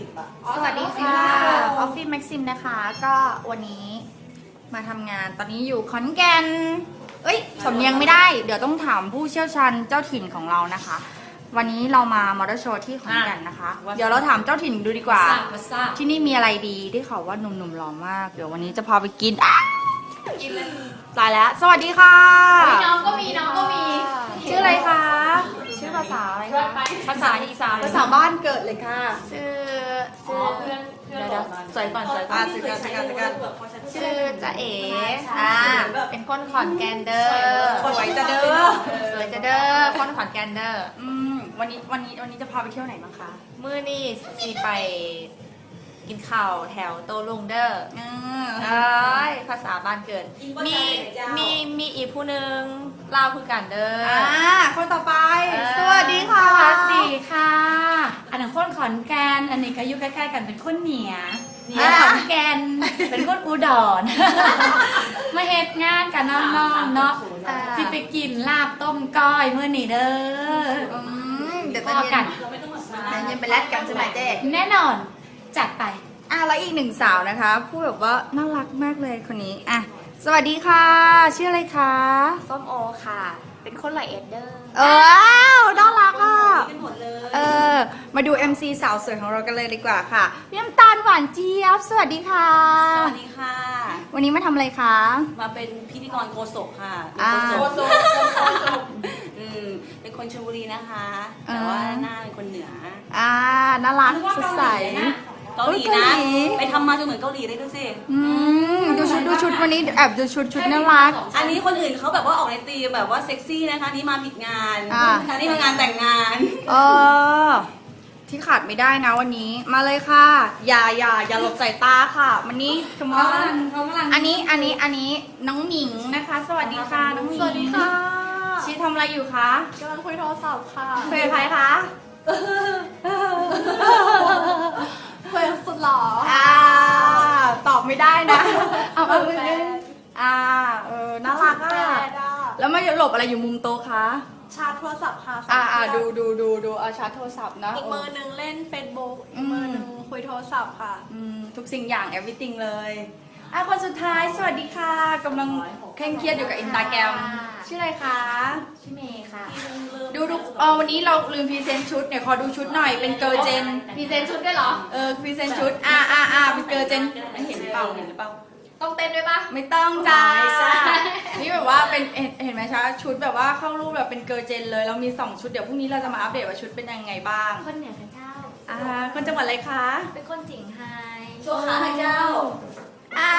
สิบบาทสวัสดีค่ะออฟฟิศแม็กซิมนะคะ ก็วันนี้มาทำงานตอนนี้อยู่ขอนแก่น เอ้ยสำเนียงไม่ได้ เดี๋ยวต้องถามผู้เชี่ยวชาญเจ้าถิ่นของเรานะคะ วันนี้เรามามอเตอร์โชว์ที่ขอนแก่นนะคะอะเดี๋ยวเราถามเจ้าถิ่นดูดีกว่าทราบมาทราบที่นี่มีอะไรดีได้ข่าวว่าหนุ่มๆหล่อมาก เดี๋ยววันนี้จะพาไปกินอะกินเลยตายแล้ว สวัสดีค่ะ น้องก็มีน้องก็มี ชื่ออะไรคะชื่ อภาษาอะไรคะภาษาอีสานภาษาบ้านเกิดเลยค่ะ ชื่ออ๋อชื่อเพื่อนเพื่อนเดี๋ยวๆใส่ก่อนใส่ก่อนอะใส่ก่อนใส่ก่อนใส่ก่อนชื่อจะเอ๋อ่าเป็นคนขอนแก่นเด้อสวยจะเด้อสวยจะเด้อคนขอนแก่นเด้ออืมวันนี้วันนี้วันนี้จะพาไปเที่ยวไหนบ้างคะ มื้อนี่สิไป กินข้าวแถวโตลุงเด้ออืมเอ้ยภาษาบ้านเกิดมี มีมีอีกผู้หนึงเล่าวคือกันเด้อออ่าคนต่อไป เออสวัสดีค่ะ สวัสดีค่ะ อันนั้นคนขอนแก่นอันนี้ก็อยู่ใกล้ๆกันเป็นคนเหนียเหนียขอนแก่นเป็นคนอุดร มาเฮ็ดงานกับน้องๆเนาะอ่า สิไปกินลาบต้มก้อยมื้อนี้เด้อ อืมเดี๋ยวพตออนเย็กันนเย็นไปแลดกันใช่ไหมเจ๊ แน่นอนจัดไป อะแล้วอีกหนึ่งสาวนะคะพูดแบบว่าน่ารักมากเลยคนนี้อะสวัสดีค่ะ ชื่ออะไรคะส้มโอค่ะ เป็นคนละเอ็ดเด้อเออว้าวน่ารักอะกันหมดเลย เออ มาดู MC สาวสวยของเรากันเลยดีกว่าค่ะพี่น้ำตาลหวานเจี๊ยบสวัสดีค่ะ สวัสดีค่ะ วันนี้มาทำอะไรคะ มาเป็นพิธีกรโคศกค่ะอ่าโคศกอืมเป็นคนชลบุรีนะคะ แต่ว่าหน้าเป็นคนเหนืออ่าน่ารักสดใสเกาหลี เกานะหลี ไปทำมาจนเหมือนเกาหลีเลยดูสิ อืมดูชุดดูชุดวันนี้แอบดูชุดชุดน่ารัก อันนี้คนอื่นเขาแบบว่าออกในตีมแบบว่าเซ็กซี่นะคะนี่มาผิดงานอ่า อันนี้มางานแต่งงาน เออ ที่ขาดไม่ได้นะวันนี้ มาเลยค่ะ อย่าอย่าอย่าหลบสายตาค่ะวันนี้คำว่าอันนี้อันนี้อันนี้น้องหมิงนะคะ สวัสดีค่ะน้องหมิงสวัสดีค่ะ ชีทำอะไรอยู่คะกำลังคุยโทรศัพท์ค่ะคุยกับใครคะ คุยกับสุดหล่อ อ่าตอบ ไม่ได้นะ เอาเอามืออ่าเออน่ารักอะ แล้วมาหลบอะไรอยู่มุมโต๊ะคะ ชาร์จโทรศัพท์ค่ะอ่าอ่าดูดูดูดูเอาชาร์จโทรศัพท์นะ อีกมือหนึงเล่น Facebook อือีมกมือหนึงคุยโทรศัพท์ค่ะ อืมทุกสิ่งอย่าง everything เลย อะคนสุดท้ายสวัสดีค่ะกำลังเคร่งเครียดอยู่กับอินสตาแกรมค่ะชื่ออะไรคะชื่อเมย์ค่ะ ดูดูเออวันนี้เราลืมพรีเซนต์ชุดเนี่ยขอดูชุดหน่อยเป็นเกิร์ลเจนพรีเซนต์ชุดด้วยเหรอ เออพรีเซนต์ชุดอ่าอ่าอ่าเป็นเกิร์ลเจนเห็นหรือเปล่าเห็นหรือเปล่าต้องเต้นด้วยปะไม่ต้องจ้าไม่ใช่นี่แบบว่าเป็นเห็นเห็นไหมคะชุดแบบว่าเข้ารูปแบบเป็นเกิร์ลเจนเลยเรามีสองชุดเดี๋ยวพรุ่งนี้เราจะมาอัปเดตว่าชุดเป็นยังไงบ้างคนเหนือค่ะเจ้าอ่าคนจังหวัดอะไรคะเป็นคนจิงไฮ โชว์ขาหน่อยเจ้า อ่า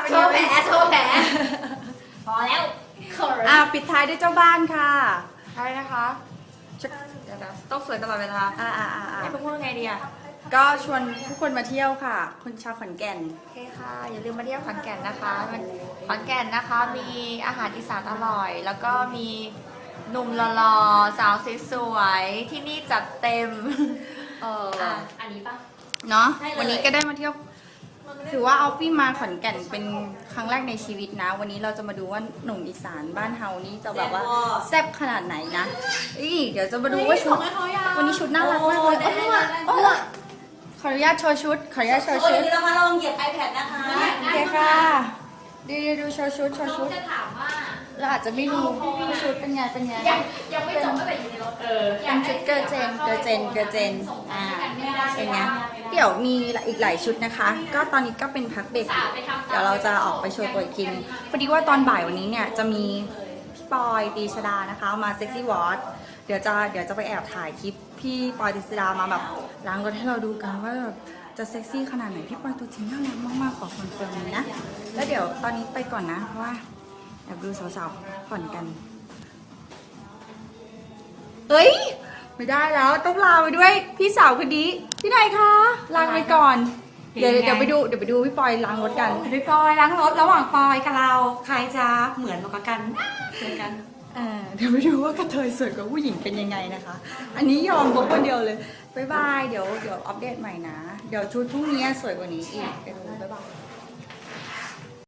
เป็น โช ยัง ว์แผ ไง ลโชว์แผลพอแล้วเขิน อ่าปิ ดท้ายด้วยเจ้าบ้านค่ะอะไรนะคะเดี๋ยวๆต้องสวยตลอดเวลาอ่าอ่าอ่าอ่าให้พูดว่าไงดีอะก็ชวนทุกคนมาเที่ยวค่ะ คนชาวขอนแก่น โอเคค่ะ อย่าลืมมาเที่ยวขอนแก่นนะคะมันขอนแก่นนะคะ มีอาหารอีสานอร่อย แล้วก็มีหนุ่มหล่อๆสาวสวยๆที่นี่จัดเต็ม เอออะอันนี้ปะ เนาะ ใช่เลย วันนี้ก็ได้มาเที่ยว ถือว่าเอาฟี่มาขอนแก่นเป็นครั้งแรกในชีวิตนะ วันนี้เราจะมาดูว่าหนุ่มอีสานบ้านเฮานี่จะแบบว่าแซ่บขนาดไหนนะอีเดี๋ยวจะมาดูว่าชุดวันนี้ชุดน่ารักมากเลยได้ได้ได้ได้โอ้ยขออนุญาตโชว์ชุด ขออนุญาตโชว์โอ้ยชุดเดี๋ยวเรามาลองเหยียบ iPad นะคะโอเคค่ะดูดูดูโชว์ชุดโชว์ชุดจะถามว่าเราอาจจะไม่รู้ว่าชุดเป็นไงเป็นไงยังยังไม่จบตั้งแต่อยู่ในรถเออเป็นชุดเกอร์เจนเกอร์เจนเกอร์เจนอ่าเป็นไง เดี๋ยวมีอีกหลายชุดนะคะ ก็ตอนนี้ก็เป็นพักเบรกอยู่เดี๋ยวเราจะออกไปโชว์ตัวอีกทีนึงพอดีว่าตอนบ่ายวันนี้เนี่ยจะมีพี่ปอยตีชดานะคะ มาเซ็กซี่วอตเดี๋ยวจะเดี๋ยวจะไปแอบถ่ายคลิปพี่ปอยตีชดามาแบบล้างรถให้เราดูกันว่าแบบจะเซ็กซี่ขนาดไหนพี่ปอยตัวจริงน่ารักมากๆขอคอนเฟิร์มเลยนะ แล้วเดี๋ยวตอนนี้ไปก่อนนะ เพราะว่าแอบดูสาวๆผ่อนกัน เอ้ย ไม่ได้แล้วต้องลาไปด้วยพี่สาวคนนี้พี่นายคะลาไปก่อน เดี๋ยวเป็นไงเดี๋ยวไปดูเดี๋ยวไปดูพี่ปอยล้างรถกันพี่ปอยล้างรถระหว่างปอยกับเราใครจะเหมือนกว่ากันเหมือนกันเออเดี๋ยวไปดูว่ากระเทยสวยกว่าผู้หญิงเป็นยังไงนะคะ อันนี้ยอมบอกคนเดียวเลย บ๊ายบาย เดี๋ยวเดี๋ยวอัปเดตใหม่นะ เดี๋ยวชุดพรุ่งนี้สวยกว่านี้อีกเดี๋ยวบ๊ายบาย